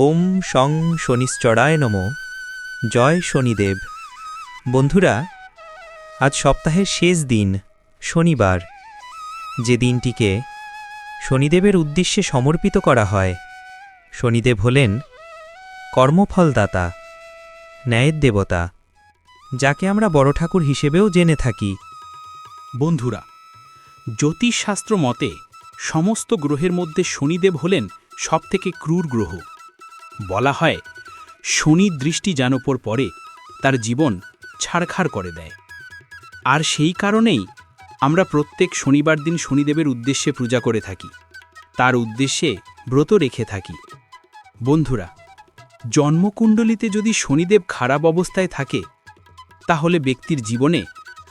ওম song শনিশ্চরায় নম। জয় শনিদেব। বন্ধুরা, আজ সপ্তাহের শেষ দিন, শনিবার। যে দিনটিকে শনিদেবের উদ্দেশ্যে সমর্পিত করা হয়, শনিদেব হলেন কর্মফলদাতা, ন্যায়ের দেবতা, যাকে আমরা বড় ঠাকুর হিসেবেও জেনে থাকি। বন্ধুরা, জ্যোতিষশাস্ত্র মতে সমস্ত গ্রহের মধ্যে শনিদেব হলেন সবথেকে ক্রূর গ্রহ। বলা হয় শনির দৃষ্টি যান ওপর পরে তার জীবন ছাড়খাড় করে দেয়। আর সেই কারণেই আমরা প্রত্যেক শনিবার দিন শনিদেবের উদ্দেশ্যে পূজা করে থাকি। তার উদ্দেশ্যে ব্রত রেখে থাকি। বন্ধুরা, জন্মকুণ্ডলিতে যদি শনিদেব খারাপ অবস্থায় থাকে, তাহলে ব্যক্তির জীবনে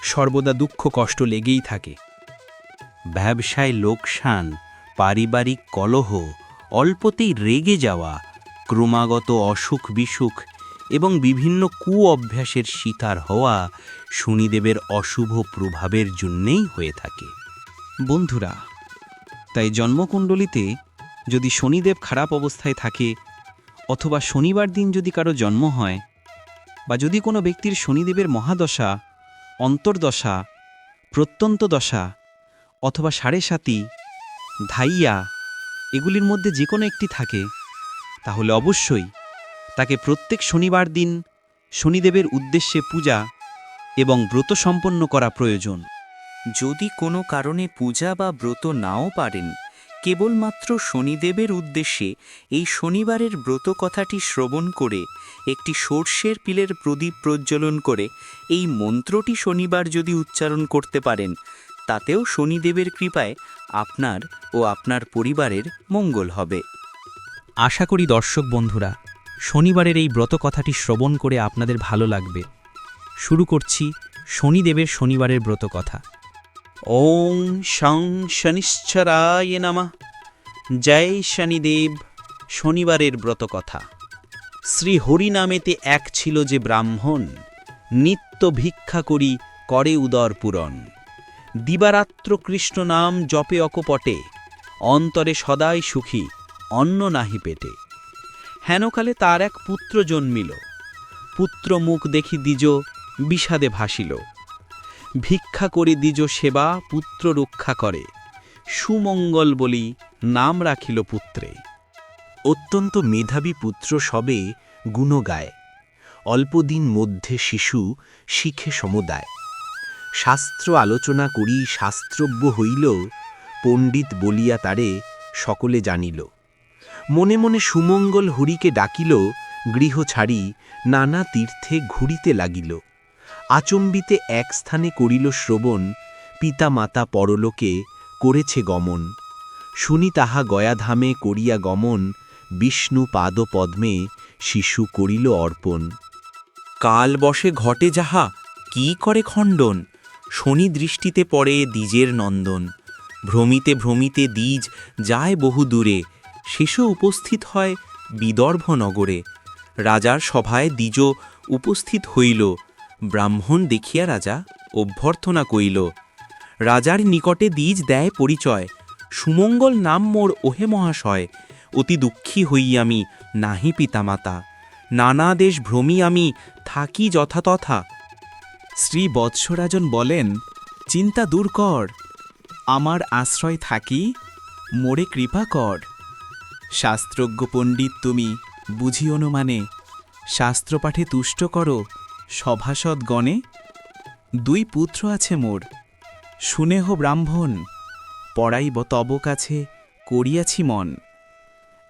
সর্বদা দুঃখ কষ্ট লেগেই থাকে। ব্যবসায় লোকসান, পারিবারিক কলহ, অল্পতেই রেগে যাওয়া ক্রমাগত অসুখ বিসুখ এবং বিভিন্ন কু অভ্যাসের শিকার হওয়া শনিদেবের অশুভ প্রভাবের জন্যেই হয়ে থাকে। বন্ধুরা, তাই জন্মকুণ্ডলিতে যদি শনিদেব খারাপ অবস্থায় থাকে অথবা শনিবার দিন যদি কারও জন্ম হয় বা যদি কোনো ব্যক্তির শনিদেবের মহাদশা, অন্তর্দশা প্রত্যন্ত দশা অথবা সাড়ে সাতি, ধাইয়া এগুলির মধ্যে যে কোনো একটি থাকে তাহলে অবশ্যই। তাকে প্রত্যেক শনিবার দিন শনিদেবের উদ্দেশ্যে পূজা এবং ব্রত সম্পন্ন করা প্রয়োজন। যদি কোনো কারণে পূজা বা ব্রত নাও পারেন, কেবলমাত্র শনিদেবের উদ্দেশ্যে এই শনিবারের ব্রত কথাটি শ্রবণ করে, একটি সর্ষের পিলের প্রদীপ প্রজ্বলন করে, এই মন্ত্রটি শনিবার যদি উচ্চারণ করতে পারেন, তাতেও শনিদেবের কৃপায় আপনার ও আপনার পরিবারের মঙ্গল হবে। আশা করি দর্শক বন্ধুরা, শনিবারের এই ব্রত কথাটি শ্রবণ করে আপনাদের ভালো লাগবে। শুরু করছি শনিদেবের শনিবারের ব্রত কথা। ওং শং শনিশ্চরায় নামা। জয় শনিদেব, শনিবারের ব্রত কথা। শ্রী হরিনামেতে এক ছিল যে ব্রাহ্মণ, নিত্য ভিক্ষা করি করে উদর পূরণ। দিবারাত্র কৃষ্ণ নাম জপে অকপটে, অন্তরে সদাই সুখী। অন্ন নাহি পেটে। হেনকালে তার এক পুত্র জন্মিল। পুত্র মুখ দেখি দ্বিজ, বিষাদে ভাসিল। ভিক্ষা করে দ্বিজ সেবা, পুত্র রক্ষা করে। সুমঙ্গল বলি নাম রাখিল পুত্রে। অত্যন্ত মেধাবী পুত্র সবে গুণ গায় অল্পদিন মধ্যে শিশু শিখে সমুদায়। শাস্ত্র আলোচনা করি শাস্ত্রব্য হইল, পণ্ডিত বলিয়া তারে সকলে জানিল। মনে মনে সুমঙ্গল হরিকে ডাকিল, গৃহ ছাড়ি নানা তীর্থে ঘুরিতে লাগিল। আচম্বিতে এক স্থানে করিল শ্রবণ পিতা মাতা পরলোকে করেছে গমন। শুনি তাহা গয়াধামে করিয়া গমন, বিষ্ণু পাদ পদ্মে শিশু করিল অর্পণ। কাল বসে ঘটে যাহা, কি করে খণ্ডন? শনি দৃষ্টিতে পড়ে দ্বিজের নন্দন। ভ্রমিতে ভ্রমিতে দ্বিজ, যায় বহু দূরে শেষে উপস্থিত হয় বিদর্ভ নগরে রাজার সভায় দ্বিজ উপস্থিত হইল। ব্রাহ্মণ দেখিয়া রাজা অভ্যর্থনা কইল রাজার নিকটে দ্বিজ দেয় পরিচয়। সুমঙ্গল নাম মোর ওহে মহাশয়, অতি দুঃখী হই আমি, নাহি পিতামাতা। নানা দেশ ভ্রমি আমি, থাকি যথাতথা। শ্রী বৎসরাজন বলেন, চিন্তা দূর কর। আমার আশ্রয় থাকি, মোরে কৃপা কর। শাস্ত্রজ্ঞ পণ্ডিত তুমি, বুঝি অনুমানে শাস্ত্রপাঠে তুষ্ট করো সভাসদ গণে দুই পুত্র আছে মোর শুনেহ ব্রাহ্মণ পড়াইব তব কাছে করিয়াছি মন।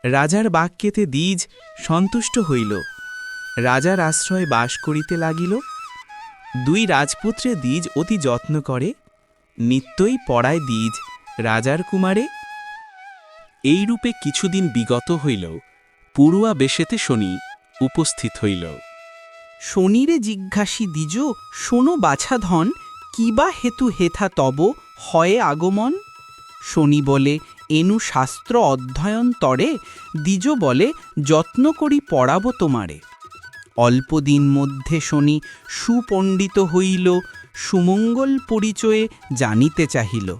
রাজার বাক্যেতে দ্বিজ সন্তুষ্ট হইল, রাজার আশ্রয় বাস করিতে লাগিল। দুই রাজপুত্রে দ্বিজ অতি যত্ন করে, নিত্যই পড়ায় দ্বিজ রাজার কুমারে। এইরূপে কিছুদিন বিগত হইল পুরুয়া বেশেতে শনি উপস্থিত হইল। শনিরে জিজ্ঞাসী দ্বিজ, শোনো বাছাধন কিবা হেতু হেথা তব, হয়ে আগমন? শনি বলে, এনু শাস্ত্র অধ্যয়ন তরে, দ্বিজ বলে, যত্ন করি পড়াব তোমারে। অল্পদিন মধ্যে শনি সুপণ্ডিত হইল, সুমঙ্গল পরিচয়ে জানিতে চাহিল।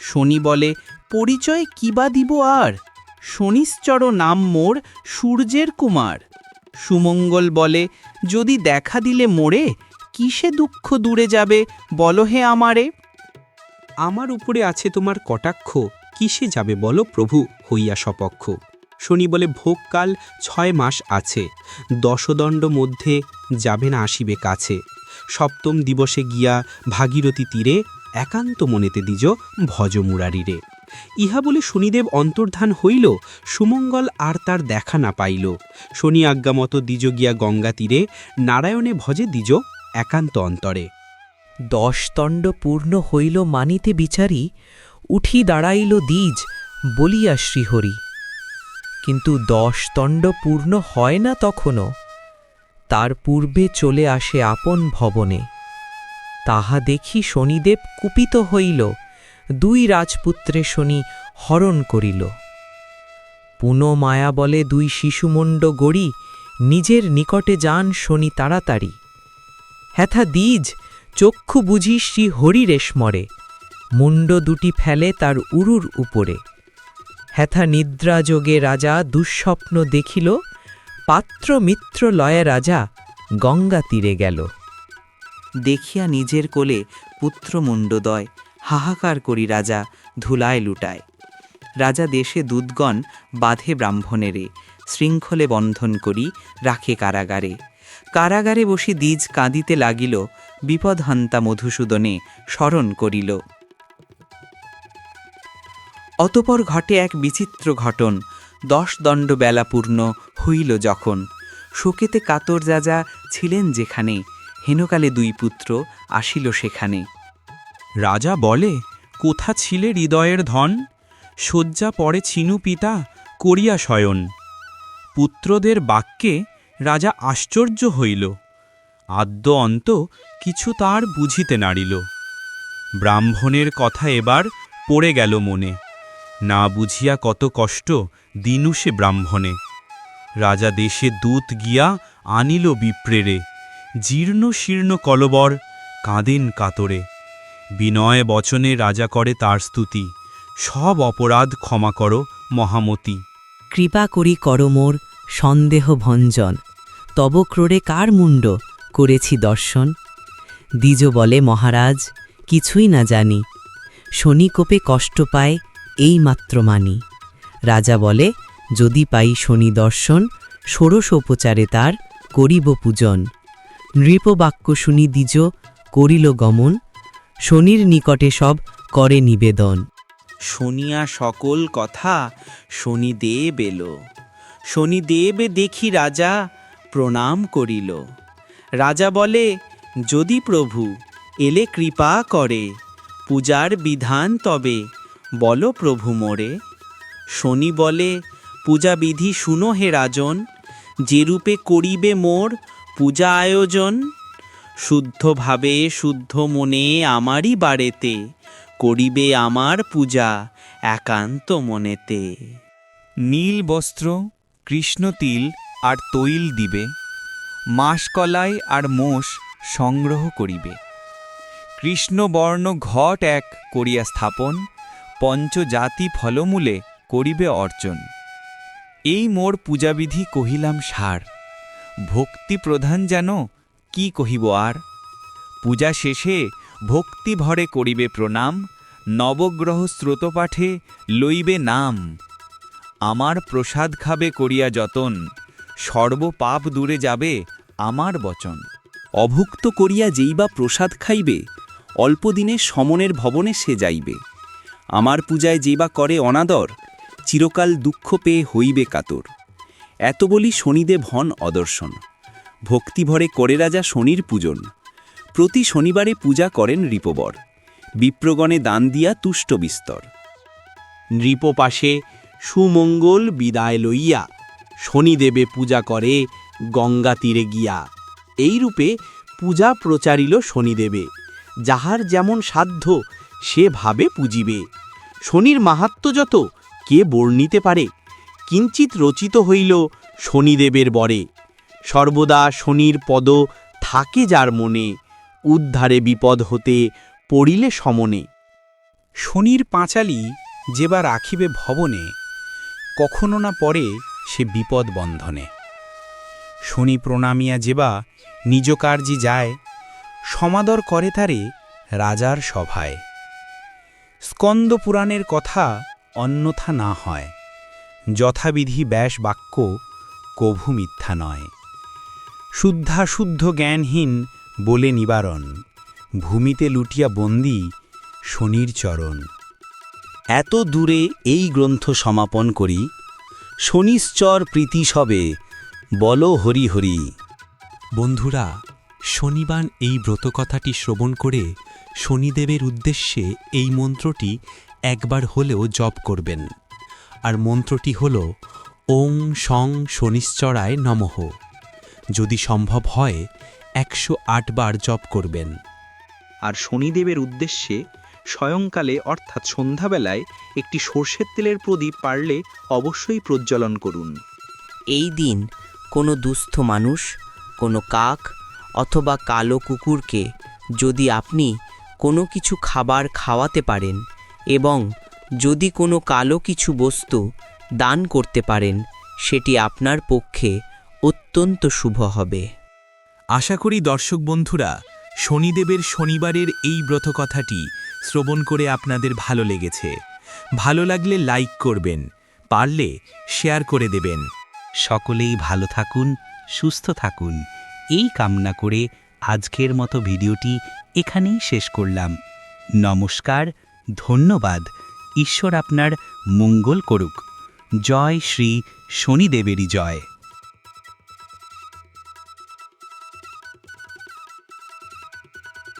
শনি বলে পরিচয় কিবা দিব আর? শনিশ্চর নাম মোর সূর্যের কুমার। সুমঙ্গল বলে, যদি দেখা দিলে মোড়ে কিসে দুঃখ দূরে যাবে, বলো হে আমারে? আমার উপরে আছে তোমার কটাক্ষ, কিসে যাবে বলো প্রভু হইয়া সপক্ষ। শনি বলে, ভোগকাল ছয় মাস আছে, দশদণ্ড মধ্যে যাবে না আসিবে কাছে। সপ্তম দিবসে গিয়া ভাগীরথী তীরে একান্ত মনেতে দিজ ভজ মুরারিরে ইহা বলে শনিদেব অন্তর্ধান হইল, সুমঙ্গল আর তার দেখা না পাইল। শনি আজ্ঞামতো দ্বিজ গিয়া গঙ্গা তীরে, নারায়ণে ভজে দ্বিজ একান্ত অন্তরে। দশদণ্ড পূর্ণ হইল মানিতে বিচারি, উঠি দাঁড়াইল দ্বিজ, বলিয়া শ্রীহরি। কিন্তু দশদণ্ড পূর্ণ হয় না তখনও তার পূর্বে চলে আসে আপন ভবনে। তাহা দেখি শনিদেব কুপিত হইল। দুই রাজপুত্রে শনি হরণ করিল। পুন মায়া বলে দুই শিশুমণ্ড গড়ি, নিজের নিকটে যান শনি তাড়াতাড়ি। হ্যাথা দ্বিজ, চক্ষু বুঝি শ্রী হরিরেশমরে মুণ্ড দুটি ফেলে তার উরুর উপরে। হ্যাথা নিদ্রাযোগে রাজা দুঃস্বপ্ন দেখিল, পাত্র মিত্র লয়ে রাজা গঙ্গা তীরে গেল। দেখিয়া নিজের কোলে পুত্র মুণ্ডদয় হাহাকার করি রাজা, ধুলায় লুটায়। রাজা দেশে দুধগণ বাঁধে ব্রাহ্মণেরে, শৃঙ্খলে বন্ধন করি রাখে কারাগারে। কারাগারে বসি দ্বিজ কাঁদিতে লাগিল, বিপদহান্তা মধুসূদনে স্মরণ করিল। অতপর ঘটে এক বিচিত্র ঘটন, দশ দণ্ড বেলা পূর্ণ হইল যখন। শোকেতে কাতর রাজা ছিলেন যেখানে, হেনকালে দুই পুত্র আসিল সেখানে। রাজা বলে, কোথা ছিলে হৃদয়ের ধন? শয্যা পড়ে ছিনু পিতা করিয়া শয়ন। পুত্রদের বাক্যে রাজা আশ্চর্য হইল। আদ্য অন্ত কিছু তার বুঝিতে নাড়িল। ব্রাহ্মণের কথা এবার পড়ে গেল মনে। না বুঝিয়া কত কষ্ট দিনু সে ব্রাহ্মণে। রাজা দেশে দূত গিয়া আনিল বিপ্রেরে। জীর্ণ শীর্ণ কলবর কাঁদেন কাতরে। বিনয় বচনে রাজা করে তার স্তুতি। সব অপরাধ ক্ষমা করো, মহামতি। কৃপা করি কর মোর সন্দেহ ভঞ্জন। তব ক্রোড়ে কার মুণ্ড করেছি দর্শন? দ্বিজ বলে, মহারাজ, কিছুই না জানি। শনিকোপে কষ্ট পায়, এই মাত্র মানি। রাজা বলে, যদি পাই শনি দর্শন, ষোড়শ উপচারে তার করিব পূজন। নৃপবাক্য শুনি দ্বিজ, করিল গমন শনির নিকটে সব করে নিবেদন। শুনিয়া সকল কথা শনিদেব এলো। শনিদেব দেখি রাজা প্রণাম করিল। রাজা বলে, যদি প্রভু এলে কৃপা করে, পূজার বিধান তবে বলো প্রভু মোরে। শনি বলে, পূজা বিধি শুনো হে রাজন যেরূপে করিবে মোর পূজা আয়োজন শুদ্ধভাবে শুদ্ধ মনে আমারই বাড়েতে, করিবে আমার পূজা একান্ত মনেতে। নীল বস্ত্র, কৃষ্ণ তিল আর তৈল দিবে, মাসকলাই আর মোষ সংগ্রহ করিবে। কৃষ্ণবর্ণ ঘট এক করিয়া স্থাপন, পঞ্চজাতি ফলমূলে করিবে অর্জন এই মোর পূজাবিধি কহিলাম সার ভক্তি প্রধান যেন কি কহিব আর? পূজা শেষে ভক্তি ভরে করিবে প্রণাম, নবগ্রহ স্রোতপাঠে লইবে নাম। আমার প্রসাদ খাবে করিয়া যতন, সর্বপাপ দূরে যাবে আমার বচন। অভুক্ত করিয়া যেই বা প্রসাদ খাইবে, অল্পদিনে সমনের ভবনে সে যাইবে। আমার পূজায় যেই বা করে অনাদর, চিরকাল দুঃখ পেয়ে হইবে কাতর। এত বলি শনিদেব হন অদর্শন। ভক্তিভরে করে রাজা শনির পূজন। প্রতি শনিবারে পূজা করেন রিপবর। বিপ্রগণে দান দিয়া তুষ্ট বিস্তর। নৃপপাশে সুমঙ্গল বিদায় লইয়া শনিদেবে পূজা করে গঙ্গা তীরে গিয়া। এইরূপে পূজা প্রচারিল শনিদেবে। যাহার যেমন সাধ্য সে ভাবে পুজিবে। শনির মাহাত্ম যত, কে বর্ণিতে পারে? কিঞ্চিত রচিত হইল শনিদেবের বরে। সর্বদা শনির পদ থাকে যার মনে, উদ্ধারে বিপদ হতে পড়িলে সমনে। শনির পাঁচালি যেবা রাখিবে ভবনে, কখনো না পরে সে বিপদ বন্ধনে। শনি প্রণামিয়া যেবা নিজ কার্যে যায়, সমাদর করে তারে রাজার সভায়। স্কন্দ পুরাণের কথা অন্যথা না হয়, যথাবিধি ব্যাস বাক্য কভু মিথ্যা নয়। শুদ্ধাশুদ্ধ জ্ঞানহীন বলে নিবারণ। ভূমিতে লুটিয়া বন্দি শনির চরণ। এত দূরে এই গ্রন্থ সমাপন করি, শনিশ্চর প্রীতি সবে, বল হরি হরি। বন্ধুরা, শনিবান এই ব্রতকথাটি শ্রবণ করে শনিদেবের উদ্দেশ্যে এই মন্ত্রটি একবার হলেও জপ করবেন। আর মন্ত্রটি হল, ওং সং শনিশ্চরায় নমঃ। যদি সম্ভব হয় একশো আট বার জপ করবেন। আর শনিদেবের উদ্দেশ্যে স্বয়ংকালে অর্থাৎ সন্ধ্যাবেলায় একটি সর্ষের তেলের প্রদীপ পারলে অবশ্যই প্রজ্বলন করুন। এই দিন কোনো দুস্থ মানুষ কোনো কাক অথবা কালো কুকুরকে যদি আপনি কোনো কিছু খাবার খাওয়াতে পারেন এবং যদি কোনো কালো কিছু বস্তু দান করতে পারেন সেটি আপনার পক্ষে অত্যন্ত শুভ হবে। আশা করি দর্শক বন্ধুরা, শনিদেবের শনিবারের এই ব্রতকথাটি শ্রবণ করে আপনাদের ভালো লেগেছে। ভালো লাগলে লাইক করবেন, পারলে শেয়ার করে দেবেন। সকলেই ভালো থাকুন, সুস্থ থাকুন। এই কামনা করে আজকের মতো ভিডিওটি এখানেই শেষ করলাম। নমস্কার, ধন্যবাদ। ঈশ্বর আপনার মঙ্গল করুক। জয় শ্রী শনিদেবেরই জয়।